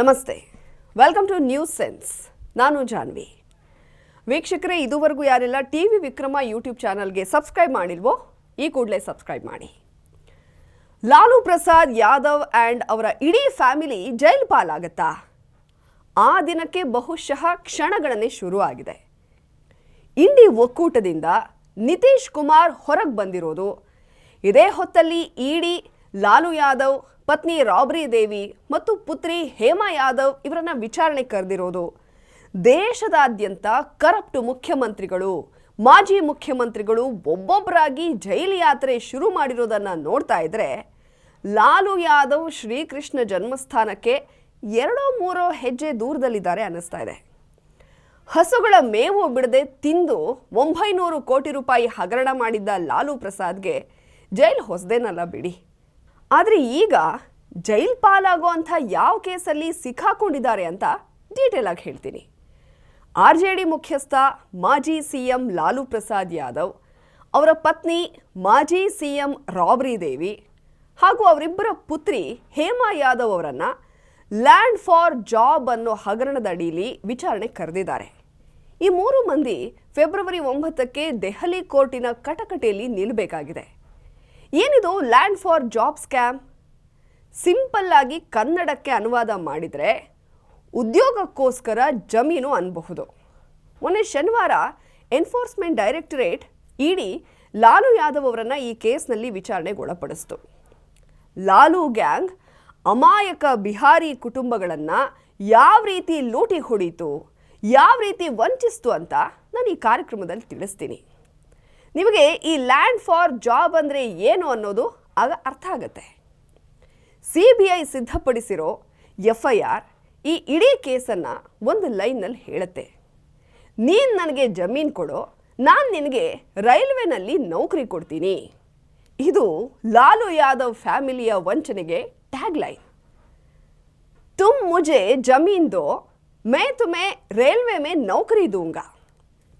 ನಮಸ್ತೆ. Welcome two news sense ನಾನು ಜಾನ್ವಿ. ವೀಕ್ಷಕರೇ, ಇದುವರೆಗೂ ಯಾರೆಲ್ಲ ಟಿ ವಿ ವಿಕ್ರಮ ಯೂಟ್ಯೂಬ್ ಚಾನಲ್ಗೆ ಸಬ್ಸ್ಕ್ರೈಬ್ ಮಾಡಿಲ್ವೋ, ಈ ಕೂಡಲೇ ಸಬ್ಸ್ಕ್ರೈಬ್ ಮಾಡಿ. ಲಾಲು ಪ್ರಸಾದ್ ಯಾದವ್ ಆ್ಯಂಡ್ ಅವರ ಇಡೀ ಫ್ಯಾಮಿಲಿ ಜೈಲು ಪಾಲಾಗತ್ತಾ? ಆ ದಿನಕ್ಕೆ ಬಹುಶಃ ಕ್ಷಣಗಳನ್ನೇ ಶುರು ಆಗಿದೆ ಇಂಡಿ ಒಕ್ಕೂಟದಿಂದ ನಿತೀಶ್ ಕುಮಾರ್ ಹೊರಗೆ ಬಂದಿರೋದು. ಇದೇ ಹೊತ್ತಲ್ಲಿ ಇಡಿ ಲಾಲು ಯಾದವ್, ಪತ್ನಿ ರಾಬ್ರಿ ದೇವಿ ಮತ್ತು ಪುತ್ರಿ ಹೇಮಾ ಯಾದವ್ ಇವರನ್ನ ವಿಚಾರಣೆ ಕರೆದಿರೋದು. ದೇಶದಾದ್ಯಂತ ಕರಪ್ಟ್ ಮುಖ್ಯಮಂತ್ರಿಗಳು, ಮಾಜಿ ಮುಖ್ಯಮಂತ್ರಿಗಳು ಒಬ್ಬೊಬ್ಬರಾಗಿ ಜೈಲು ಯಾತ್ರೆ ಶುರು ಮಾಡಿರೋದನ್ನ ನೋಡ್ತಾ ಇದ್ರೆ, ಲಾಲು ಯಾದವ್ ಶ್ರೀಕೃಷ್ಣ ಜನ್ಮಸ್ಥಾನಕ್ಕೆ ಎರಡೋ ಮೂರೋ ಹೆಜ್ಜೆ ದೂರದಲ್ಲಿದ್ದಾರೆ ಅನ್ನಿಸ್ತಾ ಇದೆ. ಹಸುಗಳ ಮೇವು ಬಿಡದೆ ತಿಂದು ಒಂಬೈನೂರು ಕೋಟಿ ರೂಪಾಯಿ ಹಗರಣ ಮಾಡಿದ್ದ ಲಾಲು ಪ್ರಸಾದ್ಗೆ ಜೈಲು ಹೊಸದೇನಲ್ಲ ಬಿಡಿ. ಆದರೆ ಈಗ ಜೈಲ್ ಪಾಲಾಗುವಂಥ ಯಾವ ಕೇಸಲ್ಲಿ ಸಿಕ್ಕಾಕೊಂಡಿದ್ದಾರೆ ಅಂತ ಡೀಟೇಲ್ ಆಗಿ ಹೇಳ್ತೀನಿ. ಆರ್ ಜೆ ಡಿ ಮುಖ್ಯಸ್ಥ ಮಾಜಿ ಸಿ ಎಂ ಲಾಲು ಪ್ರಸಾದ್ ಯಾದವ್, ಅವರ ಪತ್ನಿ ಮಾಜಿ ಸಿ ಎಂ ರಾಬ್ರಿ ದೇವಿ ಹಾಗೂ ಅವರಿಬ್ಬರ ಪುತ್ರಿ ಹೇಮಾ ಯಾದವ್ ಅವರನ್ನು ಲ್ಯಾಂಡ್ ಫಾರ್ ಜಾಬ್ ಅನ್ನೋ ಹಗರಣದ ಅಡಿಯಲ್ಲಿ ವಿಚಾರಣೆ ಕರೆದಿದ್ದಾರೆ. ಈ ಮೂರು ಮಂದಿ ಫೆಬ್ರವರಿ ಒಂಬತ್ತಕ್ಕೆ ದೆಹಲಿ ಕೋರ್ಟಿನ ಕಟಕಟೆಯಲ್ಲಿ ನಿಲ್ಲಬೇಕಾಗಿದೆ ಏನಿದು? Land for job scam simple ಆಗಿ ಕನ್ನಡಕ್ಕೆ ಅನುವಾದ ಮಾಡಿದರೆ ಉದ್ಯೋಗಕ್ಕೋಸ್ಕರ ಜಮೀನು ಅನ್ಬಹುದು. ಮೊನ್ನೆ ಶನಿವಾರ enforcement directorate ED Lalu Yadav ಅವರನ್ನು ಈ ಕೇಸ್ನಲ್ಲಿ ವಿಚಾರಣೆಗೊಳಪಡಿಸ್ತು. ಲಾಲು ಗ್ಯಾಂಗ್ ಅಮಾಯಕ ಬಿಹಾರಿ ಕುಟುಂಬಗಳನ್ನು ಯಾವ ರೀತಿ ಲೂಟಿ ಹೊಡೀತು, ಯಾವ ರೀತಿ ವಂಚಿಸ್ತು ಅಂತ ನಾನು ಈ ಕಾರ್ಯಕ್ರಮದಲ್ಲಿ ತಿಳಿಸ್ತೀನಿ. ನಿಮಗೆ ಈ ಲ್ಯಾಂಡ್ ಫಾರ್ ಜಾಬ್ ಅಂದರೆ ಏನು ಅನ್ನೋದು ಆಗ ಅರ್ಥ ಆಗುತ್ತೆ. ಸಿ ಬಿ ಐ ಸಿದ್ಧಪಡಿಸಿರೋ ಎಫ್ ಐ ಆರ್ ಈ ಇಡೀ ಕೇಸನ್ನು ಒಂದು ಲೈನ್ನಲ್ಲಿ ಹೇಳುತ್ತೆ. ನೀನು ನನಗೆ ಜಮೀನು ಕೊಡು, ನಾನು ನಿನಗೆ ರೈಲ್ವೆನಲ್ಲಿ ನೌಕರಿ ಕೊಡ್ತೀನಿ. ಇದು ಲಾಲು ಯಾದವ್ ಫ್ಯಾಮಿಲಿಯ ವಂಚನೆಗೆ ಟ್ಯಾಗ್ ಲೈನ್ ತುಮ್ ಮುಜೆ ಜಮೀನ್ ದೋ ಮೇ ತುಮೆ ರೈಲ್ವೆ ಮೇ ನೌಕರಿ ದೂಂಗಾ.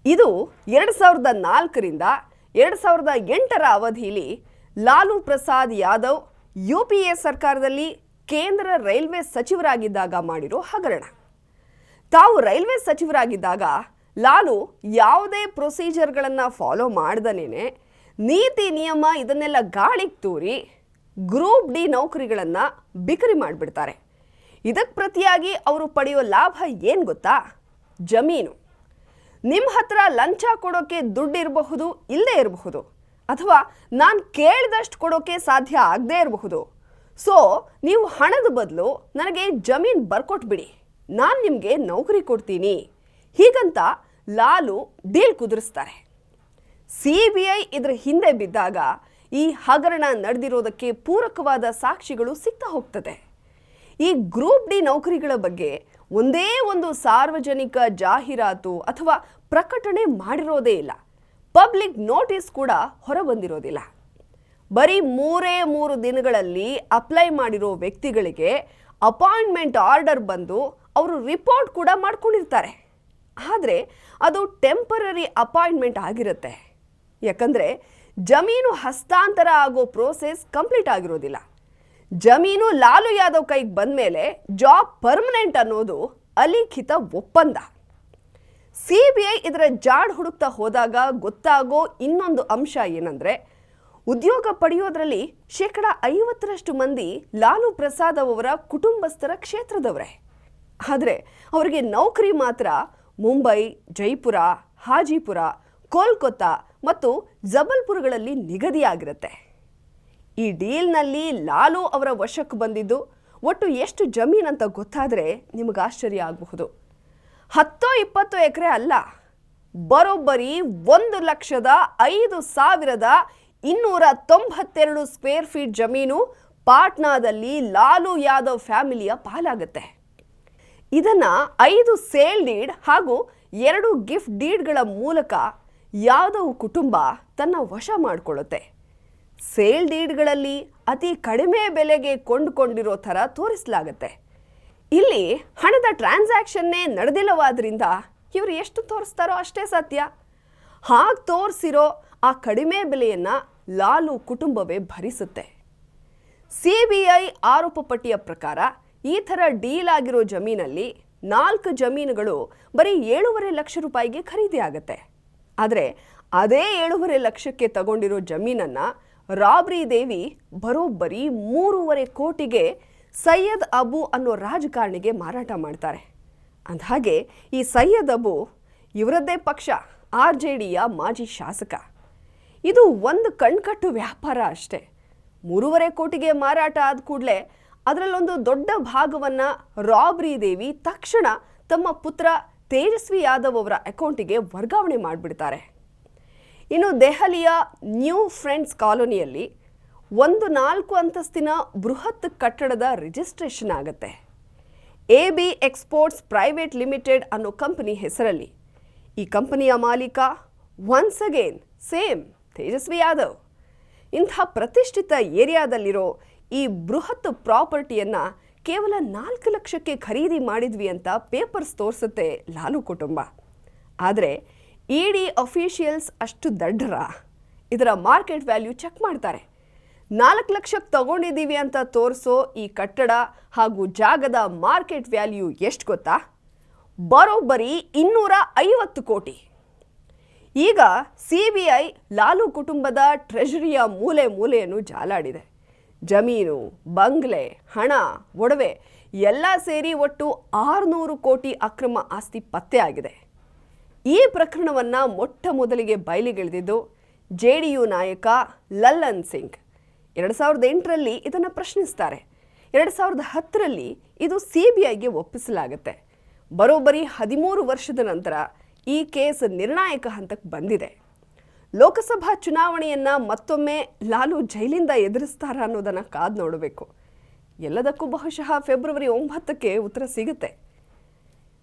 ಇದು ಎರಡು ಸಾವಿರದ ನಾಲ್ಕರಿಂದ ಎರಡು ಸಾವಿರದ ಎಂಟರ ಅವಧಿಯಲ್ಲಿ Lalu Prasad Yadav U P A ಸರ್ಕಾರದಲ್ಲಿ ಕೇಂದ್ರ ರೈಲ್ವೆ ಸಚಿವರಾಗಿದ್ದಾಗ ಮಾಡಿರೋ ಹಗರಣ. ತಾವು ರೈಲ್ವೆ ಸಚಿವರಾಗಿದ್ದಾಗ ಲಾಲು ಯಾವುದೇ ಪ್ರೊಸೀಜರ್ಗಳನ್ನು ಫಾಲೋ ಮಾಡ್ದನೇ ನೀತಿ ನಿಯಮ ಇದನ್ನೆಲ್ಲ ಗಾಳಿಗೆ ತೂರಿ ಗ್ರೂಪ್ ಡಿ ನೌಕರಿಗಳನ್ನು ಬಿಕರಿ ಮಾಡಿಬಿಡ್ತಾರೆ. ಇದಕ್ಕೆ ಪ್ರತಿಯಾಗಿ ಅವರು ಪಡೆಯೋ ಲಾಭ ಏನು ಗೊತ್ತಾ? ಜಮೀನು. ನಿಮ್ಮ ಹತ್ರ ಲಂಚ ಕೊಡೋಕೆ ದುಡ್ಡು ಇರಬಹುದು ಇಲ್ಲದೇ ಇರಬಹುದು, ಅಥವಾ ನಾನು ಕೇಳಿದಷ್ಟು ಕೊಡೋಕೆ ಸಾಧ್ಯ ಆಗದೇ ಇರಬಹುದು. ಸೊ ನೀವು ಹಣದ ಬದಲು ನನಗೆ ಜಮೀನು ಬರ್ಕೊಟ್ಬಿಡಿ. ನಾನು ನಿಮಗೆ ನೌಕರಿ ಕೊಡ್ತೀನಿ. ಹೀಗಂತ ಲಾಲು ಡೀಲ್ ಕುದುರಿಸ್ತಾರೆ. ಸಿ ಬಿ ಐ ಇದರ ಹಿಂದೆ ಬಿದ್ದಾಗ ಈ ಹಗರಣ ನಡೆದಿರೋದಕ್ಕೆ ಪೂರಕವಾದ ಸಾಕ್ಷಿಗಳು ಸಿಗ್ತಾ ಹೋಗ್ತದೆ. ಈ ಗ್ರೂಪ್ ಡಿ ನೌಕರಿಗಳ ಬಗ್ಗೆ ಒಂದೇ ಒಂದು ಸಾರ್ವಜನಿಕ ಜಾಹೀರಾತು ಅಥವಾ ಪ್ರಕಟಣೆ ಮಾಡಿರೋದೇ ಇಲ್ಲ. ಪಬ್ಲಿಕ್ ನೋಟಿಸ್ ಕೂಡ ಹೊರಬಂದಿರೋದಿಲ್ಲ. ಬರೀ ಮೂರೇ ಮೂರು ದಿನಗಳಲ್ಲಿ ಅಪ್ಲೈ ಮಾಡಿರೋ ವ್ಯಕ್ತಿಗಳಿಗೆ ಅಪಾಯಿಂಟ್ಮೆಂಟ್ ಆರ್ಡರ್ ಬಂದು ಅವರು ರಿಪೋರ್ಟ್ ಕೂಡ ಮಾಡ್ಕೊಂಡಿರ್ತಾರೆ. ಆದರೆ ಅದು ಟೆಂಪರರಿ ಅಪಾಯಿಂಟ್ಮೆಂಟ್ ಆಗಿರುತ್ತೆ. ಯಾಕಂದರೆ ಜಮೀನು ಹಸ್ತಾಂತರ ಆಗೋ ಪ್ರೋಸೆಸ್ ಕಂಪ್ಲೀಟ್ ಆಗಿರೋದಿಲ್ಲ. ಜಮೀನು ಲಾಲು ಯಾದವ್ ಕೈಗೆ ಬಂದ ಮೇಲೆ ಜಾಬ್ ಪರ್ಮನೆಂಟ್ ಅನ್ನೋದು ಅಲಿಖಿತ ಒಪ್ಪಂದ. ಸಿ ಬಿ ಐ ಇದರ ಜಾಡ್ ಹುಡುಕ್ತಾ ಹೋದಾಗ ಗೊತ್ತಾಗೋ ಇನ್ನೊಂದು ಅಂಶ ಏನಂದರೆ, ಉದ್ಯೋಗ ಪಡೆಯೋದ್ರಲ್ಲಿ ಶೇಕಡ ಐವತ್ತರಷ್ಟು ಮಂದಿ ಲಾಲು ಪ್ರಸಾದ್ ಅವರ ಕುಟುಂಬಸ್ಥರ ಕ್ಷೇತ್ರದವರೇ. ಆದರೆ ಅವರಿಗೆ ನೌಕರಿ ಮಾತ್ರ ಮುಂಬೈ, ಜೈಪುರ, ಹಾಜಿಪುರ, ಕೋಲ್ಕತ್ತಾ ಮತ್ತು ಜಬಲ್ಪುರಗಳಲ್ಲಿ ನಿಗದಿಯಾಗಿರುತ್ತೆ. ಈ ಡೀಲ್ನಲ್ಲಿ ಲಾಲು ಅವರ ವಶಕ್ಕೆ ಬಂದಿದ್ದು ಒಟ್ಟು ಎಷ್ಟು ಜಮೀನಂತ ಗೊತ್ತಾದರೆ ನಿಮಗೆ ಆಶ್ಚರ್ಯ ಆಗಬಹುದು. ಹತ್ತೋ ಇಪ್ಪತ್ತು ಎಕರೆ ಅಲ್ಲ, ಬರೋಬ್ಬರಿ ಒಂದು ಲಕ್ಷದ ಐದು ಸಾವಿರದ ಇನ್ನೂರ ತೊಂಬತ್ತೆರಡು ಸ್ಕ್ವೇರ್ ಫೀಟ್ ಜಮೀನು ಪಾಟ್ನಾದಲ್ಲಿ ಲಾಲು ಯಾದವ್ ಫ್ಯಾಮಿಲಿಯ ಪಾಲಾಗುತ್ತೆ. ಇದನ್ನು ಐದು ಸೇಲ್ ಡೀಡ್ ಹಾಗೂ ಎರಡು ಗಿಫ್ಟ್ ಡೀಡ್ಗಳ ಮೂಲಕ ಯಾದವ್ ಕುಟುಂಬ ತನ್ನ ವಶ ಮಾಡಿಕೊಳ್ಳುತ್ತೆ. ಸೇಲ್ ಡೀಡ್ಗಳಲ್ಲಿ ಅತಿ ಕಡಿಮೆ ಬೆಲೆಗೆ ಕೊಂಡುಕೊಂಡಿರೋ ಥರ ತೋರಿಸಲಾಗುತ್ತೆ. ಇಲ್ಲಿ ಹಣದ ಟ್ರಾನ್ಸಾಕ್ಷನ್ನೇ ನಡೆದಿಲ್ಲವಾದ್ರಿಂದ ಇವರು ಎಷ್ಟು ತೋರಿಸ್ತಾರೋ ಅಷ್ಟೇ ಸತ್ಯ. ಹಾಗೆ ತೋರಿಸಿರೋ ಆ ಕಡಿಮೆ ಬೆಲೆಯನ್ನು ಲಾಲು ಕುಟುಂಬವೇ ಭರಿಸುತ್ತೆ. ಸಿ ಬಿ ಐ ಆರೋಪ ಪಟ್ಟಿಯ ಪ್ರಕಾರ ಈ ಥರ ಡೀಲ್ ಆಗಿರೋ ಜಮೀನಲ್ಲಿ ನಾಲ್ಕು ಜಮೀನುಗಳು ಬರೀ ಏಳೂವರೆ ಲಕ್ಷ ರೂಪಾಯಿಗೆ ಖರೀದಿ ಆಗುತ್ತೆ ಆದರೆ ಅದೇ ಏಳೂವರೆ ಲಕ್ಷಕ್ಕೆ ತಗೊಂಡಿರೋ ಜಮೀನನ್ನು ರಾಬ್ರಿ ದೇವಿ ಬರೋಬ್ಬರಿ ಮೂರುವರೆ ಕೋಟಿಗೆ ಸೈಯದ್ ಅಬು ಅನ್ನೋ ರಾಜಕಾರಣಿಗೆ ಮಾರಾಟ ಮಾಡ್ತಾರೆ. ಅಂದಹಾಗೆ ಈ ಸೈಯದ್ ಅಬು ಇವರದ್ದೇ ಪಕ್ಷ, ಆರ್ ಜೆ ಡಿಯ ಮಾಜಿ ಶಾಸಕ. ಇದು ಒಂದು ಕಣ್ಕಟ್ಟು ವ್ಯಾಪಾರ ಅಷ್ಟೇ. ಮೂರುವರೆ ಕೋಟಿಗೆ ಮಾರಾಟ ಆದ ಕೂಡಲೇ ಅದರಲ್ಲೊಂದು ದೊಡ್ಡ ಭಾಗವನ್ನು ರಾಬ್ರಿ ದೇವಿ ತಕ್ಷಣ ತಮ್ಮ ಪುತ್ರ ತೇಜಸ್ವಿ ಯಾದವ್ ಅವರ ಅಕೌಂಟಿಗೆ ವರ್ಗಾವಣೆ ಮಾಡಿಬಿಡ್ತಾರೆ. ಇನ್ನು ದೆಹಲಿಯ ನ್ಯೂ ಫ್ರೆಂಡ್ಸ್ ಕಾಲೋನಿಯಲ್ಲಿ ಒಂದು ನಾಲ್ಕು ಅಂತಸ್ತಿನ ಬೃಹತ್ ಕಟ್ಟಡದ ರಿಜಿಸ್ಟ್ರೇಷನ್ ಆಗುತ್ತೆ. A B exports private limited ಅನ್ನೋ ಕಂಪನಿ ಹೆಸರಲ್ಲಿ. ಈ ಕಂಪನಿಯ ಮಾಲೀಕ once again same Tejashwi Yadav. ಇಂಥ ಪ್ರತಿಷ್ಠಿತ ಏರಿಯಾದಲ್ಲಿರೋ ಈ ಬೃಹತ್ ಪ್ರಾಪರ್ಟಿಯನ್ನು ಕೇವಲ ನಾಲ್ಕು ಲಕ್ಷಕ್ಕೆ ಖರೀದಿ ಮಾಡಿದ್ವಿ ಅಂತ ಪೇಪರ್ಸ್ ತೋರಿಸುತ್ತೆ ಲಾಲು ಕುಟುಂಬ. ಆದರೆ ಇಡಿ ಅಫಿಷಿಯಲ್ಸ್ ಅಷ್ಟು ದಡ್ಡರ ಇದರ ಮಾರ್ಕೆಟ್ ವ್ಯಾಲ್ಯೂ ಚೆಕ್ ಮಾಡ್ತಾರೆ. ನಾಲ್ಕು ಲಕ್ಷಕ್ಕೆ ತಗೊಂಡಿದ್ದೀವಿ ಅಂತ ತೋರಿಸೋ ಈ ಕಟ್ಟಡ ಹಾಗೂ ಜಾಗದ ಮಾರ್ಕೆಟ್ ವ್ಯಾಲ್ಯೂ ಎಷ್ಟು ಗೊತ್ತಾ? ಬರೋಬ್ಬರಿ ಇನ್ನೂರ ಐವತ್ತು ಕೋಟಿ. ಈಗ ಸಿ ಬಿ ಐ ಲಾಲು ಕುಟುಂಬದ ಟ್ರೆಜರಿಯ ಮೂಲೆ ಮೂಲೆಯನ್ನು ಜಾಲಾಡಿದೆ. ಜಮೀನು, ಬಂಗ್ಲೆ, ಹಣ, ಒಡವೆ ಎಲ್ಲ ಸೇರಿ ಒಟ್ಟು ಆರುನೂರು ಕೋಟಿ ಅಕ್ರಮ ಆಸ್ತಿ ಪತ್ತೆಯಾಗಿದೆ ಈ ಪ್ರಕರಣವನ್ನು ಮೊಟ್ಟ ಮೊದಲಿಗೆ ಬಯಲಿಗೆಳೆದಿದ್ದು ಜೆ ಡಿ ಯು ನಾಯಕ ಲಲ್ಲನ್ ಸಿಂಗ್. ಎರಡು ಸಾವಿರದ ಎಂಟರಲ್ಲಿ ಇದನ್ನು ಪ್ರಶ್ನಿಸ್ತಾರೆ. ಎರಡು ಸಾವಿರದ ಹತ್ತರಲ್ಲಿ ಇದು ಸಿ ಬಿ ಐಗೆ ಒಪ್ಪಿಸಲಾಗುತ್ತೆ. ಬರೋಬ್ಬರಿ ಹದಿಮೂರು ವರ್ಷದ ನಂತರ ಈ ಕೇಸ್ ನಿರ್ಣಾಯಕ ಹಂತಕ್ಕೆ ಬಂದಿದೆ. ಲೋಕಸಭಾ ಚುನಾವಣೆಯನ್ನು ಮತ್ತೊಮ್ಮೆ ಲಾಲು ಜೈಲಿಂದ ಎದುರಿಸ್ತಾರ ಅನ್ನೋದನ್ನು ಕಾದು ನೋಡಬೇಕು. ಎಲ್ಲದಕ್ಕೂ ಬಹುಶಃ ಫೆಬ್ರವರಿ ಒಂಬತ್ತಕ್ಕೆ ಉತ್ತರ ಸಿಗುತ್ತೆ.